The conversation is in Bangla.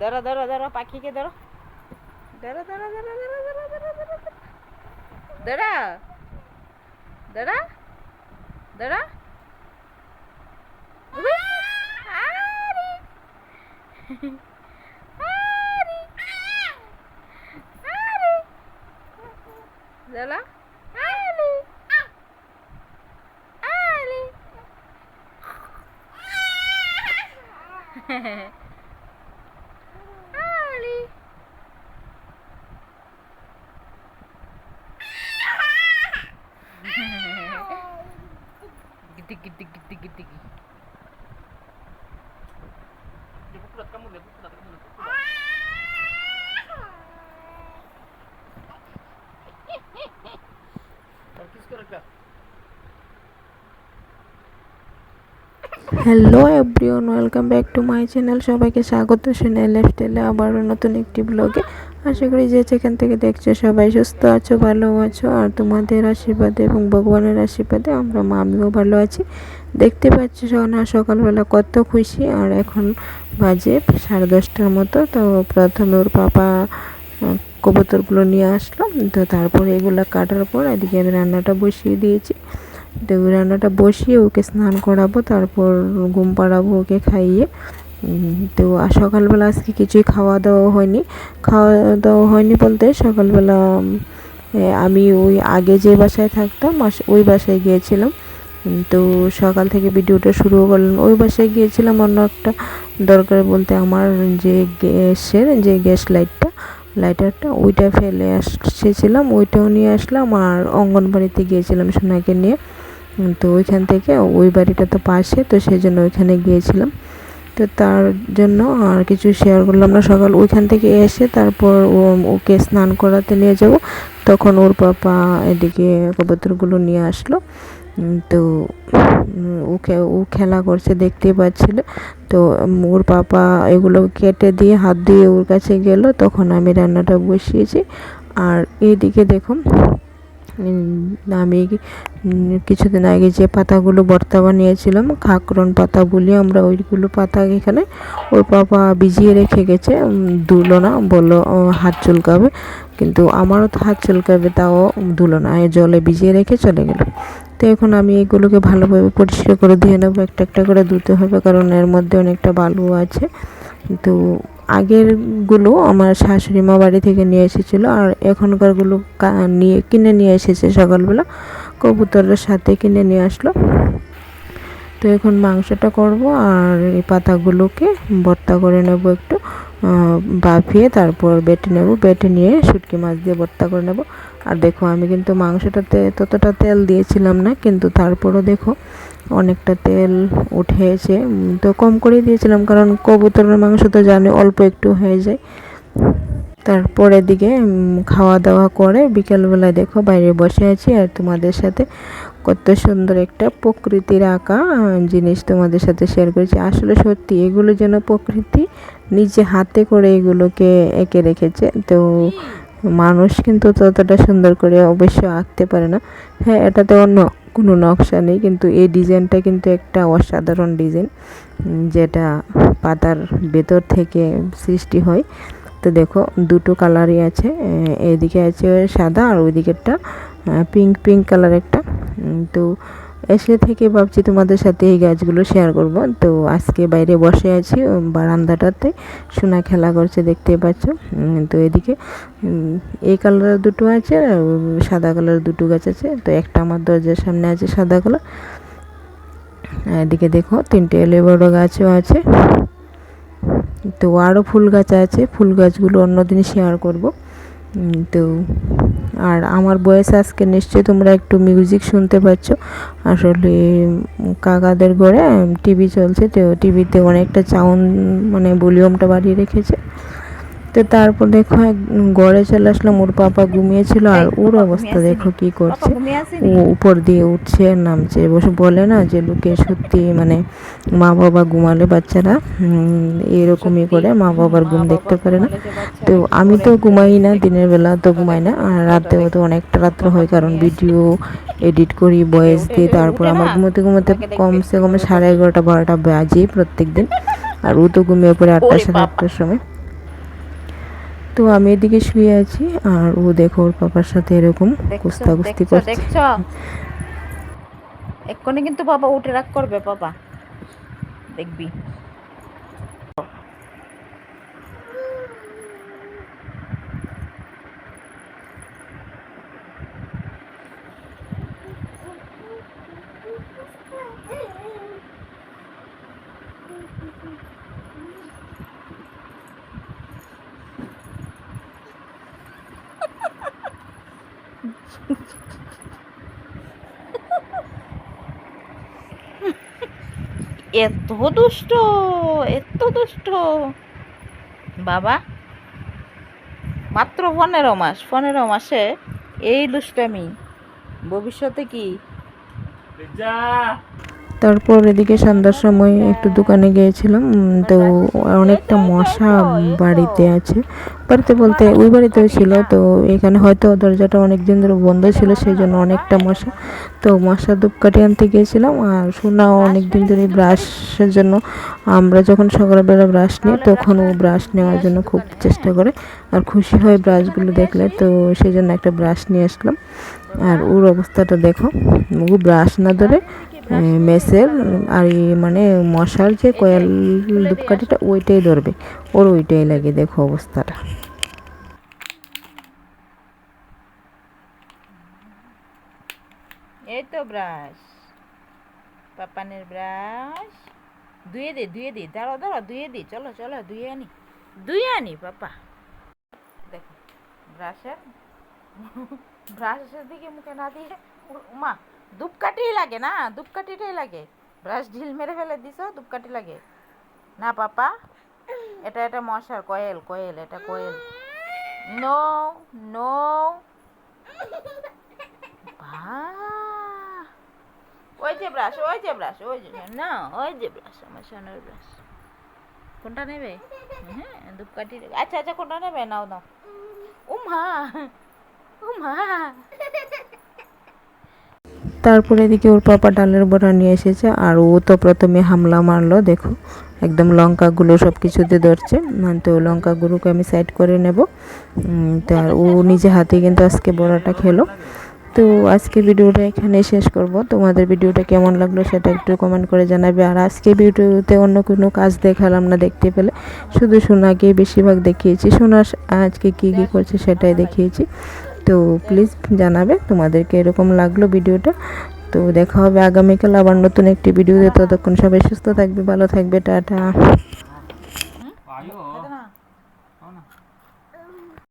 ধরো ধরো ধরো পাখিকে ধরো ধরো ধরো ধরো ধরো ধরো ধরো ধরো ধরো ধরো ধরো। আরে। Hello everyone welcome back to my channel সবাইকে স্বাগত। শুনে লাইফস্টাইলে আবারও নতুন একটি ব্লগে আশা করি যে যেখান থেকে দেখছ সবাই সুস্থ আছো, ভালো আছো, আর তোমাদের আশীর্বাদে এবং ভগবানের আশীর্বাদে আমরা মা আমিও ভালো আছি। দেখতে পাচ্ছি সোনা, সকালবেলা কত খুশি। আর এখন বাজে সাড়ে দশটার মতো, তো প্রথমে ওর পাপা কবুতরগুলো নিয়ে আসলো। তো তারপরে এগুলো কাটার পর এদিকে আমি রান্নাটা বসিয়ে দিয়েছি। তো রান্নাটা বসিয়ে ওকে স্নান করাবো, তারপর ঘুম পাড়াবো ওকে খাইয়ে। তো সকালবেলা আজকে কিছুই খাওয়া দাওয়া হয়নি। খাওয়া দাওয়া হয়নি বলতে সকালবেলা আমি ওই আগে যে বাসায় থাকতাম ওই বাসায় গিয়েছিলাম। তো সকাল থেকে ভিডিওটা শুরু করলাম ওই বাসায় গিয়েছিলাম অন্য একটা দরকার বলতে আমার যে গ্যাসের, যে গ্যাস লাইটটা, লাইটারটা, ওইটা ফেলে আসছিলাম, ওইটাও নিয়ে আসলাম আর অঙ্গনবাড়িতে গিয়েছিলাম সোনাকে নিয়ে। তো ওইখান থেকে ওই বাড়িটা তো পাশে, তো সেই জন্য ওইখানে গিয়েছিলাম। তো তার জন্য আর কিছু শেয়ার করলাম না। সকাল ওইখান থেকে এসে তারপর ওকে স্নান করাতে নিয়ে যাব। তখন ওর পাপা এদিকে কবুতরগুলো নিয়ে আসলো। তো উম, ও খেলা করছে দেখতেই পাচ্ছিল। তো ওর পাপা এগুলো কেটে দিয়ে হাত দিয়ে ওর কাছে গেল। তখন আমি রান্নাটা বসিয়েছি। আর এইদিকে দেখুন আমি কিছুদিন আগে যে পাতাগুলো ভর্তা বানিয়েছিলাম খাকরন পাতা বলি আমরা ওইগুলো পাতা এখানে ওর পাপা ভিজিয়ে রেখে গেছে। ধুলো না, বলল হাত চুলকাবে। কিন্তু আমারও তো হাত চুলকাবে, তাও ধুলো না জলে ভিজিয়ে রেখে চলে গেল। তো এখন আমি এগুলোকে ভালোভাবে পরিষ্কার করে ধুয়ে নেব, একটা একটা করে ধুতে হবে, কারণ এর মধ্যে অনেকটা বালু আছে। তো আগেরগুলো আমার শাশুড়ি মা বাড়ি থেকে নিয়ে এসেছিল আর এখনকারগুলো নিয়ে, কিনে নিয়ে এসেছে সকালবেলা। কবুতরের সাথে কিনে নিয়ে আসলো। তো এখন মাংসটা করব আর এই পাতাগুলোকে ভর্তা করে নেব একটু। বাফিয়ে তারপর বেটে নেব। বেটে নিয়ে শুটকি মাছ দিয়ে ভর্তা করে নেব। আর দেখো, আমি কিন্তু মাংসটাতে ততটা তেল দিয়েছিলাম না, কিন্তু তারপরও দেখো অনেকটা তেল উঠেছে। তো কম করেই দিয়েছিলাম, কারণ কবুতরের মাংস তো জানি অল্প একটু হয়ে যায়। তারপর এদিকে খাওয়া দাওয়া করে বিকেলবেলায় দেখো বাইরে বসে আছি আর তোমাদের সাথে কত সুন্দর একটা প্রকৃতির আঁকা জিনিস তোমাদের সাথে শেয়ার করেছি। আসলে সত্যি, এগুলো যেন প্রকৃতি নিজে হাতে করে এগুলোকে এঁকে রেখেছে, তো মানুষ কিন্তু ততটা সুন্দর করে অবশ্য আঁকতে পারে না। হ্যাঁ এটাতে অন্য কোনো নকশা নেই, কিন্তু এই ডিজাইনটা কিন্তু একটা অসাধারণ ডিজাইন, যেটা পাতার ভেতর থেকে সৃষ্টি হয়। তো দেখো, দুটো কালারই আছে, এদিকে আছে সাদা আর ওইদিকেরটা পিঙ্ক পিঙ্ক কালার একটা। তো এসে থেকে ভাবছি তোমাদের সাথে এই গাছগুলো শেয়ার করব। তো আজকে বাইরে বসে আছি বারান্দাটাতে। সোনা খেলা করছে, দেখতে পাচ্ছ। তো এদিকে এই কালারের দুটো আছে, আর সাদা কালার দুটো গাছ আছে। তো একটা আমার দরজার সামনে আছে সাদা কালার। এদিকে দেখো, তিনটে লেবড়ো গাছও আছে। তো আরও ফুল গাছ আছে। ফুল গাছগুলো অন্যদিন শেয়ার করব। তো আর আমার বয়স আজকে নিশ্চয়ই তোমরা একটু মিউজিক শুনতে পাচ্ছ। আসলে কাকাদের ঘরে টিভি চলছে, তো টিভিতে অনেকটা সাউন্ড মানে ভলিউমটা বাড়িয়ে রেখেছে। তো তারপর দেখো ঘরে চলে আসলাম ওর পাপা ঘুমিয়েছিল আর ওর অবস্থা দেখো কি করছে। ও উপর দিয়ে উঠছে আর নামছে। বসে বলে না যে লোকে সত্যি মানে মা বাবা ঘুমালে বাচ্চারা এরকমই করে মা বাবার ঘুম দেখতে পারে না। তো আমি তো ঘুমাই না দিনের বেলা তো ঘুমাই না। আর রাতেও তো অনেকটা রাত্র হয় কারণ ভিডিও এডিট করি ভয়েস দিই তারপর আমার ঘুমোতে ঘুমোতে কমসে কম সাড়ে এগারোটা বারোটা বাজে প্রত্যেক দিন। আর ও তো ঘুমিয়ে পড়ে আটটা সাড়ে আটটার সময়। তো আমি এদিকে শুয়ে আছি আর ও দেখো ওর বাবার সাথে এরকম কুস্তা কুস্তি করছে। দেখছ? এক্ষুনি কিন্তু বাবা উঠে রাগ করবে বাবা দেখবি। এত দুষ্ট এত দুষ্ট। বাবা মাত্র পনেরো মাস পনেরো মাসে এই দুষ্টামি ভবিষ্যতে কি? তারপর এদিকে সন্ধ্যার সময় একটু দোকানে গিয়েছিলাম তো অনেকটা মশা বাড়িতে আছে। বাড়িতে বলতে ওই বাড়িতেও ছিল, তো এখানে হয়তো দরজাটা অনেক দিন ধরে বন্ধ ছিল সেই জন্য অনেকটা মশা। তো মশা ধূপকাঠি আনতে গিয়েছিলাম, আর সোনাও অনেক দিন ধরে ব্রাশের জন্য, আমরা যখন সকালবেলা ব্রাশ নিই, তখন ও ব্রাশ নেওয়ার জন্য খুব চেষ্টা করে, আর খুশি হয় ব্রাশগুলো দেখলে, তো সেই জন্য একটা ব্রাশ নিয়ে আসলাম। আর ওর অবস্থাটা দেখো, ও ব্রাশ না ধরে মেসের, আর মানে মশার যে কয়েল ধূপকাঠিটা, ওইটাই ধরবে। ওর ওইটাই লাগে, দেখো অবস্থাটা। এই তো ব্রাশ। পাপানের ব্রাশ। ধুয়ে দে, ধুয়ে দি দাঁড়ো দাঁড়ো ধুয়ে দি। চলো চলো, ধুয়ে আনি। ধুয়ে আনি, পাপা। দেখো, ব্রাশের ব্রাশের দিকে মুখে না দিয়ে মা ধূপকাঠি লাগে না ধূপকাঠিটাই লাগে। ব্রাশ ঢিল মেরে ফেলে দিছ ধূপকাঠি লাগে। না, পাপা, এটা এটা মশার কয়েল কয়েল, এটা কয়েল। No no! ওই যে ব্রাশ, ওই যে ব্রাশ, ওই যে, না, ওই যে ব্রাশ, আমার সোনার ব্রাশ। কোনটা নেবে? হ্যাঁ ধূপকাঠি আচ্ছা আচ্ছা কোনটা নেবে? নাও নাও। ও মা ও মা তারপরে এদিকে ওর পাপা ডালের বড়া নিয়ে এসেছে আর ও তো প্রথমে হামলা মারলো দেখো। একদম লঙ্কাগুলো সব কিছুতে ধরছে উম, তো লঙ্কাগুলোকে আমি সাইড করে নেব। তো আর ও নিজে হাতে কিন্তু আজকে বড়াটা খেলো। তো আজকে ভিডিওটা এখানে শেষ করব। তোমাদের ভিডিওটা কেমন লাগল সেটা একটু কমেন্ট করে জানাবে। আর আজকে ভিডিওতে অন্য কোনো কাজ দেখালাম না দেখতে পেলে শুধু সোনাকে বেশিরভাগ দেখিয়েছি। সোনা আজকে কী কী করছে সেটাই দেখিয়েছি। তো প্লিজ জানাবে তোমাদেরকে এরকম লাগল ভিডিওটা। তো দেখা হবে আগামীকাল আবার নতুন একটি ভিডিওতে। ততক্ষণ সবাই সুস্থ থাকবে, ভালো থাকবে, টাটা।